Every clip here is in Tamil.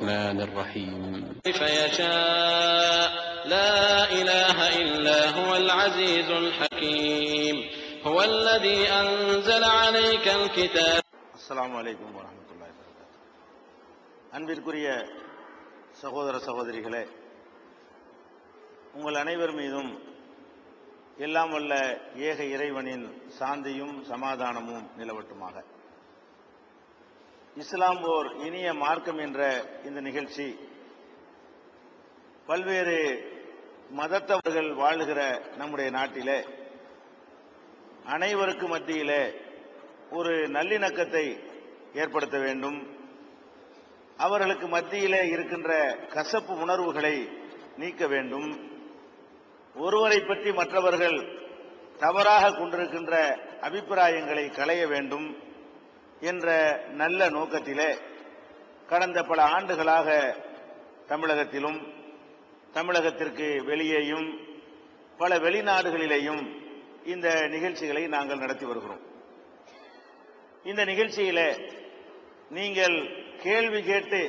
الرحمن الرحيم كيف يشاء لا إله إلا هو العزيز الحكيم هو الذي أنزل عليك الكتاب அஸ்ஸலாமு அலைக்கும் வரஹ்மத்துல்லாஹி வபரகாத்துஹு அன்பிற்குரிய சகோதர சகோதரிகளே உங்கள் அனைவர் மீதும் எல்லாம் வல்ல ஏக இறைவனின் சாந்தியும் சமாதானமும் நிலவட்டுமாக இஸ்லாம் ஓர் இனிய மார்க்கம் என்ற இந்த நிகழ்ச்சி. பல்வேறு மதத்தவர்கள் வாழுகிற நம்முடைய நாட்டிலே அனைவருக்கு மத்தியிலே ஒரு நல்லிணக்கத்தை ஏற்படுத்த வேண்டும். அவர்களுக்கு மத்தியிலே இருக்கின்ற கசப்பு உணர்வுகளை நீக்க வேண்டும். ஒருவரை பற்றி மற்றவர்கள் தவறாக கொண்டிருக்கின்ற அபிப்பிராயங்களை களைய வேண்டும். என்ற நல்ல நோக்கத்திலே கடந்த பல ஆண்டுகளாக தமிழகத்திலும் தமிழகத்திற்கு வெளியேயும் பல வெளிநாடுகளிலேயும் இந்த நிகழ்ச்சிகளை நாங்கள் நடத்தி வருகிறோம். இந்த நிகழ்ச்சியில நீங்கள் கேள்வி கேட்டு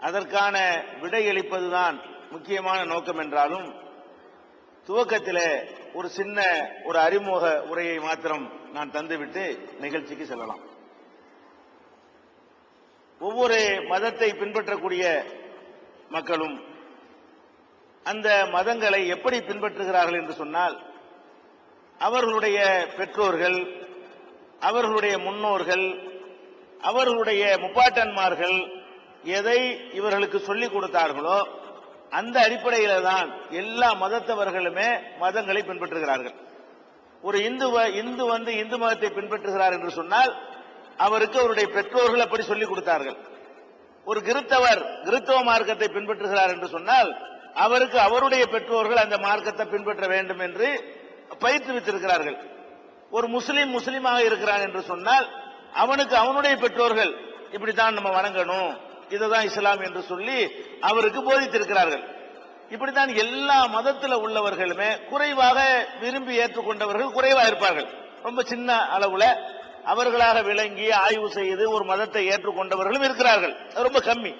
அதற்கான விடையளிப்பதுதான் முக்கியமான நோக்கம் என்றாலும் துவக்கத்தில் ஒரு சின்ன ஒரு அறிமுக உரையை மாத்திரம் நான் தந்துவிட்டு நிகழ்ச்சிக்கு செல்லலாம். ஒவ்வொரு மதத்தை பின்பற்றக்கூடிய மக்களும் அந்த மதங்களை எப்படி பின்பற்றுகிறார்கள் என்று சொன்னால் அவர்களுடைய பெற்றோர்கள் அவர்களுடைய முன்னோர்கள் அவர்களுடைய முப்பாட்டன்மார்கள் எதை இவர்களுக்கு சொல்லிக் கொடுத்தார்களோ அந்த அடிப்படையில தான் எல்லா மதத்தவர்களுமே மதங்களை பின்பற்றுகிறார்கள். ஒரு இந்து வ- இந்து வந்து இந்து மதத்தை பின்பற்றுகிறார் என்று சொன்னால் அவருக்கு அவருடைய பெற்றோர்கள் அப்படி சொல்லிக் கொடுத்தார்கள். ஒரு கிறித்தவர் கிறித்தவ மார்க்கத்தை பின்பற்றுகிறார் என்று சொன்னால் அவருக்கு அவருடைய பெற்றோர்கள் அந்த மார்க்கத்தை பின்பற்ற வேண்டும் என்று பயிற்றுவித்திருக்கிறார்கள். ஒரு முஸ்லீம் முஸ்லீமாக இருக்கிறான் என்று சொன்னால் அவனுக்கு அவனுடைய பெற்றோர்கள் இப்படித்தான் நம்ம வணங்கணும் இதுதான் இஸ்லாம் என்று சொல்லி அவருக்கு போதித்திருக்கிறார்கள். இப்படித்தான் எல்லா மதத்தில் உள்ளவர்களுமே குறைவாக விரும்பி ஏற்றுக்கொண்டவர்கள் குறைவாக இருப்பார்கள். ரொம்ப சின்ன அளவுல அவர்களாக விளங்கி ஆய்வு செய்து ஒரு மதத்தை ஏற்றுக்கொண்டவர்களும் இருக்கிறார்கள். அது ரொம்ப கம்மி.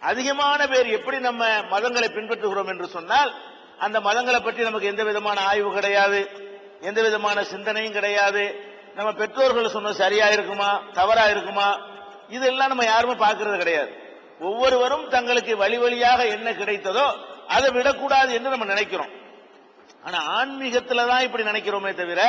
அதிகமான பேர் எப்படி நம்ம மதங்களை பின்பற்றுகிறோம் என்று சொன்னால் அந்த மதங்களை பற்றி நமக்கு எந்த விதமான ஆய்வு கிடையாது எந்த விதமான சிந்தனையும் கிடையாது. நம்ம பெற்றோர்கள் சொன்னது சரியா இருக்குமா தவறா இருக்குமா இதெல்லாம் நம்ம யாருமே பார்க்கறது கிடையாது. ஒவ்வொருவரும் தங்களுக்கு வழி வழியாக என்ன கிடைத்ததோ அதை விடக்கூடாது என்று நம்ம நினைக்கிறோம். ஆனா ஆன்மீகத்துல தான் இப்படி நினைக்கிறோமே தவிர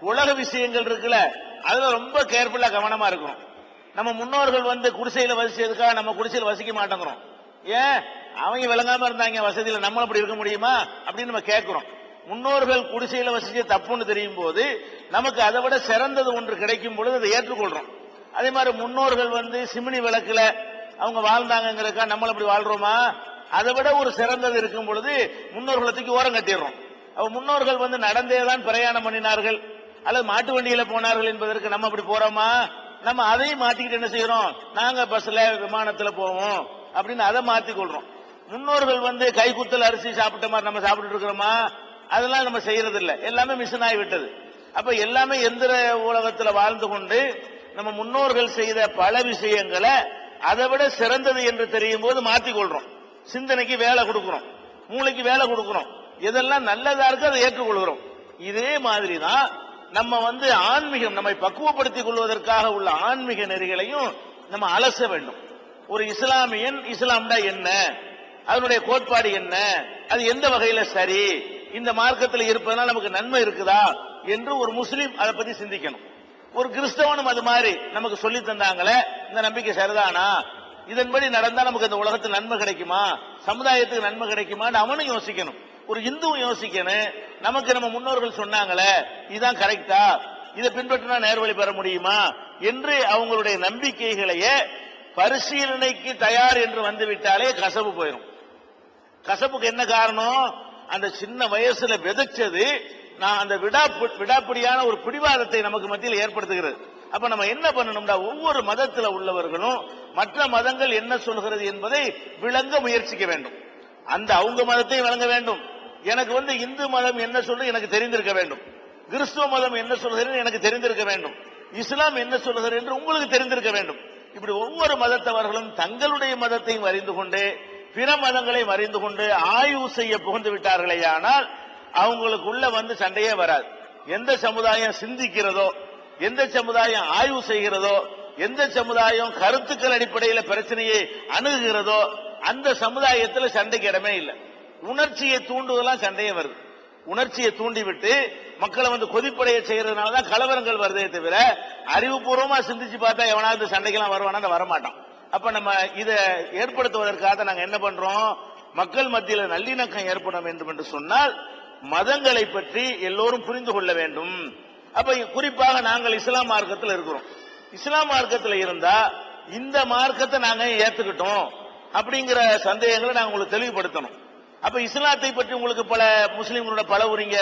உலக விஷயங்கள் இருக்குல்ல அதுல ரொம்ப கேர்ஃபுல்லா கவனமா இருக்கணும். நம்ம முன்னோர்கள் வந்து குடிசையில வசிச்சதுக்காக நம்ம குடிசையில வசிக்க மாட்டேங்கிறோம். ஏன்? அவங்க விளங்காம இருந்தாங்க வசதியில நம்ம அப்படி இருக்க முடியுமா? அப்படின்னு நம்ம கேட்கிறோம். முன்னோர்கள் குடிசையில வசிச்சு தப்புன்னு தெரியும் போது நமக்கு அதை விட சிறந்தது ஒன்று கிடைக்கும் பொழுது அதை ஏற்றுக்கொள்றோம். அதே மாதிரி முன்னோர்கள் வந்து சிமினி விளக்குல அவங்க வாழ்ந்தாங்கிறக்கா நம்மள அப்படி வாழ்றோமா? அதை விட ஒரு சிறந்தது இருக்கும் பொழுது முன்னோர்களை தூக்கி ஓரம் கட்டிடுறோம். அவ முன்னோர்கள் வந்து நடந்தே தான் பிரயாணம் பண்ணினார்கள். அல்லது மாட்டு வண்டியில போனார்கள் என்பதற்கு நம்ம அப்படி போறோமா? நம்ம அதையும் மாத்திக்கிட்டு என்ன செய்யறோம்? நாங்க பஸ்ல விமானத்துல போவோம் அப்படின்னு அதை மாத்தி கொள்றோம். முன்னோர்கள் வந்து கைக்குத்தல் அரிசி சாப்பிட்ட மாதிரி நம்ம சாப்பிட்டு இருக்கிறோமா? அதெல்லாம் நம்ம செய்யறது இல்லை எல்லாமே மிஷின் ஆகிவிட்டது அப்ப எல்லாமே எந்திர உலகத்துல வாழ்ந்து கொண்டு நம்ம முன்னோர்கள் செய்த பல விஷயங்களை அதை விட சிறந்தது என்று தெரியும் போது மாத்தி கொள்றோம். சிந்தனைக்கு வேலை கொடுக்கிறோம். மூளைக்கு வேலை கொடுக்கிறோம். எதெல்லாம் நல்லதா இருக்கு அதை ஏற்றுக்கொள்கிறோம். இதே மாதிரி தான் நம்ம வந்து ஆன்மீகம் நம்மை பக்குவப்படுத்திக் கொள்வதற்காக உள்ள ஆன்மீக நெறிகளையும் நம்ம அலச வேண்டும். ஒரு இஸ்லாமியன் இஸ்லாம்டா என்ன? அதனுடைய கோட்பாடு என்ன? அது எந்த வகையில சரி? இந்த மார்க்கத்தில் இருப்பதனால் நமக்கு நன்மை இருக்குதா? என்று ஒரு முஸ்லீம் அதை பத்தி சிந்திக்கணும். ஒரு கிறிஸ்தவனும் அது மாதிரி நமக்கு சொல்லி தந்தாங்களே இந்த நம்பிக்கை சரிதானா? இதன்படி நடந்தா நமக்கு இந்த உலகத்தில் நன்மை கிடைக்குமா? சமுதாயத்துக்கு நன்மை கிடைக்குமான்னு அவனும் யோசிக்கணும். ஒரு இந்துவும் யோசிக்கணும். நமக்கு நம்ம முன்னோர்கள் சொன்னாங்களே இதுதான் கரெக்டா? இதை பின்பற்றினா நேர்வழி பெற முடியுமா? என்று அவங்களுடைய நம்பிக்கைகளையே பரிசீலனைக்கு தயார் என்று வந்து விட்டாலே கசப்பு போயிடும் கசப்புக்கு என்ன காரணம்? அந்த சின்ன வயசுல விதைச்சது நான் அந்த விடாப்பு விடாப்பிடியான ஒரு பிடிவாதத்தை நமக்கு மத்தியில் ஏற்படுத்துகிறது. அப்ப நம்ம என்ன பண்ணணும்டா? ஒவ்வொரு மதத்தில் உள்ளவர்களும் மற்ற மதங்கள் என்ன சொல்கிறது என்பதை விளங்க முயற்சிக்க வேண்டும். அந்த அவங்க மதத்தையும் விளங்க வேண்டும். எனக்கு வந்து இந்து மதம் என்ன சொல்றது எனக்கு தெரிந்திருக்க வேண்டும். கிறிஸ்துவ மதம் என்ன சொல்கிறது எனக்கு தெரிந்திருக்க வேண்டும். இஸ்லாம் என்ன சொல்கிறது என்று உங்களுக்கு தெரிந்திருக்க வேண்டும். இப்படி ஒவ்வொரு மதத்தவர்களும் தங்களுடைய மதத்தையும் அறிந்து கொண்டு பிற மதங்களையும் அறிந்து கொண்டு ஆய்வு செய்ய புகுந்து விட்டார்களேயானால் அவங்களுக்குள்ள வந்து சண்டையே வராது. எந்த சமுதாயம் சிந்திக்கிறதோ எந்த சமுதாயம் ஆய்வு செய்கிறதோ எந்த சமுதாயம் கருத்துக்கள் அடிப்படையில் பிரச்சனையை அணுகுகிறதோ அந்த சமுதாயத்தில் சண்டைக்கு இடமே இல்லை. உணர்ச்சியை தூண்டுவதெல்லாம் சண்டையே வருது. உணர்ச்சியை தூண்டிவிட்டு மக்களை வந்து கொதிப்படைய செய்யறதுனால தான் கலவரங்கள் வருதே தவிர அறிவுபூர்வமா சிந்திச்சு பார்த்தா எவனாவது சண்டைக்கெல்லாம் வருவானா வரமாட்டான். அப்ப நம்ம இதை ஏற்படுத்துவதற்காக நாங்க என்ன பண்றோம்? மக்கள் மத்தியில் நல்லிணக்கம் ஏற்பட வேண்டும் என்று சொன்னால் மதங்களை பற்றி எல்லோரும் புரிந்து கொள்ள வேண்டும். அப்ப குறிப்பாக நாங்கள் இஸ்லாம் மார்க்கத்தில் இருக்கிறோம். இஸ்லாம் மார்க்கத்தில் இருந்தா இந்த மார்க்கத்தை நாங்க ஏத்துக்கிட்டோம். அப்படிங்கிற சந்தேகங்களை நாங்க உங்களுக்கு தெளிவுபடுத்தணும். அப்ப இஸ்லாத்தை பற்றி உங்களுக்கு பல முஸ்லீம்களோட பழகுறீங்க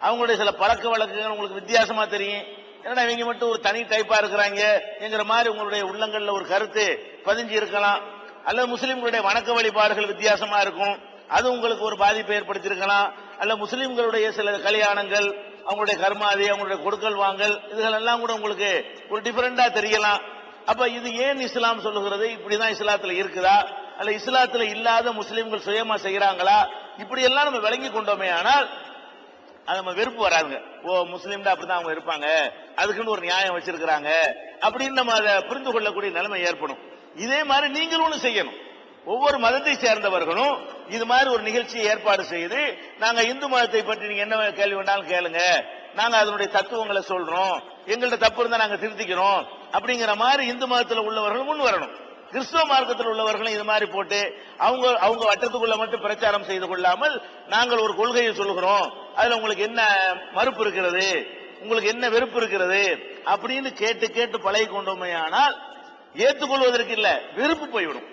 அவங்களுடைய சில பழக்க வழக்கங்கள் உங்களுக்கு வித்தியாசமா தெரியும். ஏன்னா இவங்க மட்டும் ஒரு தனி டைப்பா இருக்கிறாங்க என்கிற மாதிரி உங்களுடைய உள்ளங்கள்ல ஒரு கருத்து பதிஞ்சு இருக்கலாம். அல்லது முஸ்லீம்களுடைய வணக்க வழிபாடுகள் வித்தியாசமா இருக்கும். அது உங்களுக்கு ஒரு பாதிப்பை ஏற்படுத்தியிருக்கலாம். அல்ல முஸ்லீம்களுடைய சில கல்யாணங்கள் அவங்களுடைய கர்மாதி அவங்களுடைய கொடுக்கல் வாங்கல் இதுகள் எல்லாம் கூட உங்களுக்கு ஒரு டிஃபரெண்டா தெரியலாம். அப்ப இது ஏன் இஸ்லாம் சொல்லுகிறது? இப்படிதான் இஸ்லாத்துல இருக்குதா? அல்ல இஸ்லாத்துல இல்லாத முஸ்லீம்கள் சுயமா செய்யறாங்களா இப்படி எல்லாம் நம்ம விளங்கி கொண்டோமே ஆனால் அது நம்ம வெறுப்பு வராதுங்க. ஓ முஸ்லீம் அப்படிதான் அவங்க இருப்பாங்க. அதுக்குன்னு ஒரு நியாயம் வச்சிருக்கிறாங்க. அப்படின்னு நம்ம அதை புரிந்து கொள்ளக்கூடிய நிலைமை ஏற்படும். இதே மாதிரி நீங்களும் ஒன்று செய்யணும். ஒவ்வொரு மதத்தை சேர்ந்தவர்களும் இது மாதிரி ஒரு நிகழ்ச்சியை ஏற்பாடு செய்து நாங்க இந்து மதத்தை பற்றி நீங்க என்ன கேள்வி வேண்டாலும் கேளுங்க. நாங்க அதனுடைய தத்துவங்களை சொல்றோம். எங்கள்ட்ட தப்பு இருந்தா நாங்க திருத்திக்கிறோம். அப்படிங்கிற மாதிரி இந்து மதத்தில் உள்ளவர்கள் முன் வரணும். கிறிஸ்துவ மார்க்கத்தில் உள்ளவர்களும் இது மாதிரி போட்டு அவங்க அவங்க வட்டத்துக்குள்ள மட்டும் பிரச்சாரம் செய்து கொள்ளாமல் நாங்கள் ஒரு கொள்கையை சொல்லுகிறோம். அதுல உங்களுக்கு என்ன மறுப்பு இருக்கிறது? உங்களுக்கு என்ன வெறுப்பு இருக்கிறது? அப்படின்னு கேட்டு கேட்டு பழகி கொண்டோமே ஆனால் ஏற்றுக்கொள்வதற்கு இல்ல வெறுப்பு போய்விடும்.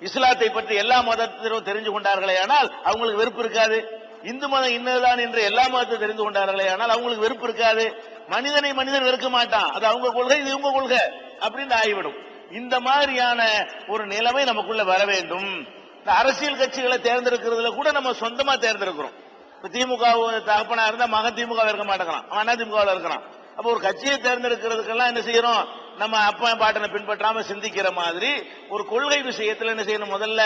இஸ்லாத்தை பற்றி எல்லா மதத்திலும் தெரிஞ்சு கொண்டார்களே ஆனால் அவங்களுக்கு வெறுப்பு இருக்காது. இந்து மதம் இன்னதுதான் என்று எல்லா மதத்தை தெரிந்து கொண்டார்களே ஆனால் அவங்களுக்கு வெறுப்பு இருக்காது. மனிதனை மனிதன் வெறுக்க மாட்டான். அது அவங்க கொள்கை இது இவங்க கொள்கை. அப்படின்னு ஆகிவிடும். இந்த மாதிரியான ஒரு நிலைமை நமக்குள்ள வர வேண்டும். இந்த அரசியல் கட்சிகளை தேர்ந்தெடுக்கிறதுல கூட நம்ம சொந்தமா தேர்ந்தெடுக்கிறோம். இப்ப திமுக தகப்பனா இருந்தா மகன் திமுக இருக்க மாட்டேங்கிறான். அவன் அதிமுகவில் இருக்கிறான் அப்ப ஒரு கட்சியை தேர்ந்தெடுக்கிறதுக்கெல்லாம் என்ன செய்யறோம்? நம்ம அப்பா பாட்டனை பின்பற்றாம சிந்திக்கிற மாதிரி ஒரு கொள்கை விஷயத்துல என்ன செய்யணும்? முதல்ல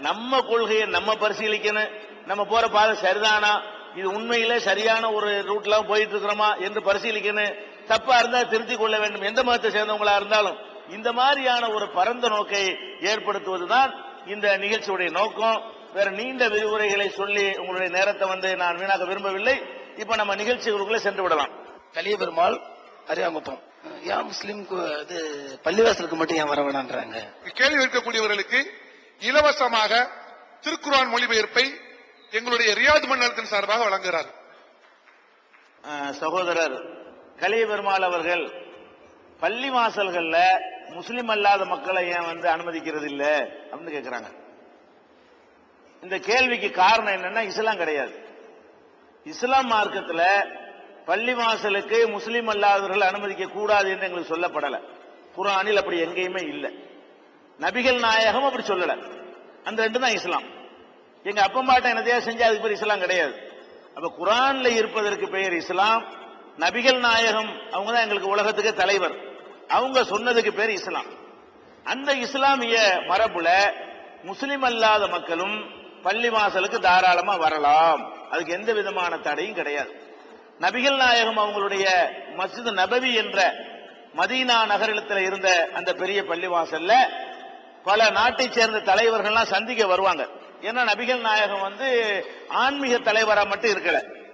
நம்ம கொள்கையை நம்ம பரிசீலிக்கணும். நம்ம போற பாதை சரிதானா? இது உண்மையில சரியான ஒரு ரூட்ல போயிட்டு இருக்கிறோமா? என்று பரிசீலிக்கணும். தப்பா இருந்தா திருத்திக் கொள்ள வேண்டும். எந்த மதத்தை சேர்ந்தவங்களா இருந்தாலும். இந்த மாதிரியான ஒரு பரந்த நோக்கை ஏற்படுத்துவதுதான் இந்த நிகழ்ச்சியுடைய நோக்கம். வேற நீண்ட விரிவுரைகளை சொல்லி உங்களுடைய நேரத்தை வந்து நான் வீணாக்க விரும்பவில்லை. இப்ப நம்ம நிகழ்ச்சிகளுக்குள்ள சென்று விடலாம். கலிய பெருமாள் அரியாங்குப்பம் ஏன் முஸ்லீம்க்கு இது பள்ளிவாசலுக்கு மட்டும் ஏன் வர வேணான்றாங்க கேள்வி இருக்கக்கூடியவர்களுக்கு இலவசமாக திருக்குர்ஆன் மொழிபெயர்ப்பை எங்களுடைய ரியாத் மன்னரத்தின் சார்பாக வழங்குகிறார் சகோதரர் கலிய பெருமாள் அவர்கள் பள்ளி வாசல்கள்ல முஸ்லிம் அல்லாத மக்களை ஏன் வந்து அனுமதிக்கிறது இல்ல அப்படின்னு கேட்கிறாங்க இந்த கேள்விக்கு காரணம் என்னன்னா இஸ்லாம் கிடையாது. இஸ்லாம் மார்க்கத்துல பள்ளி வாசலுக்கு அல்லாதவர்கள் அனுமதிக்க கூடாது என்று எங்களுக்கு சொல்லப்படல. குரானில் அப்படி எங்கேயுமே இல்லை. நபிகள் நாயகம் அப்படி சொல்லலை. அந்த ரெண்டு தான் இஸ்லாம். எங்க அப்பம்பாட்டம் என்னதையா செஞ்சா அதுக்கு பேர் இஸ்லாம் கிடையாது. அப்ப குரான்ல இருப்பதற்கு பெயர் இஸ்லாம். நபிகள் நாயகம் அவங்க தான் எங்களுக்கு உலகத்துக்கு தலைவர். அவங்க சொன்னதுக்கு பேர் இஸ்லாம். அந்த இஸ்லாமிய மரபுல முஸ்லிம் அல்லாத மக்களும் பள்ளி வாசலுக்கு தாராளமா வரலாம். அதுக்கு எந்த விதமான தடையும் கிடையாது. நபிகள் நாயகம் அவங்களுடைய மஸ்ஜித் நபவி என்ற மதீனா நகரத்தில் இருந்த அந்த பெரிய பள்ளிவாசல்ல பல நாட்டை சேர்ந்த தலைவர்கள்லாம் சந்திக்க வருவாங்க. ஏன்னா நபிகள் நாயகம் வந்து ஆன்மீக தலைவரா மட்டும் இருக்கல.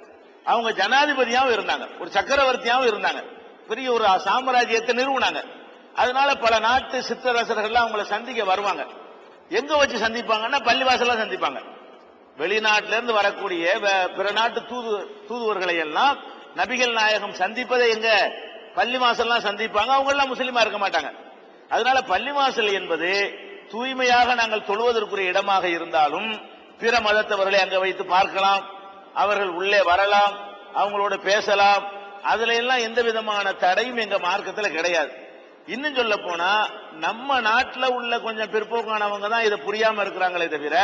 அவங்க ஜனாதிபதியாகவும் இருந்தாங்க. ஒரு சக்கரவர்த்தியாகவும் இருந்தாங்க. பெரிய ஒரு சாம்ராஜ்யத்தை நிறுவனாங்க. அதனால பல நாட்டு சிற்றரசர்கள் அவங்கள சந்திக்க வருவாங்க. எங்க வச்சு சந்திப்பாங்கன்னா பள்ளிவாசல்ல சந்திப்பாங்க. வெளிநாட்டில இருந்து வரக்கூடிய பிற நாட்டு தூது தூதுவர்களை எல்லாம் நபிகள் நாயகம் சந்திப்பதை எங்க பள்ளிவாசல்லாம் சந்திப்பாங்க. அவங்க எல்லாம் முஸ்லீமா இருக்க மாட்டாங்க. அதனால பள்ளிவாசல் என்பது தூய்மையாக நாங்கள் தொழுவதற்குரிய இடமாக இருந்தாலும் பிற மதத்தவர்களை அங்க வைத்து பார்க்கலாம். அவர்கள் உள்ளே வரலாம். அவங்களோட பேசலாம். அதுல எல்லாம் எந்த விதமான தடையும் எங்க மார்க்கத்துல கிடையாது. இன்னும் சொல்ல போனா நம்ம நாட்டுல உள்ள கொஞ்சம் பிற்போக்கானவங்க தான் இதை புரியாம இருக்கிறாங்களே தவிர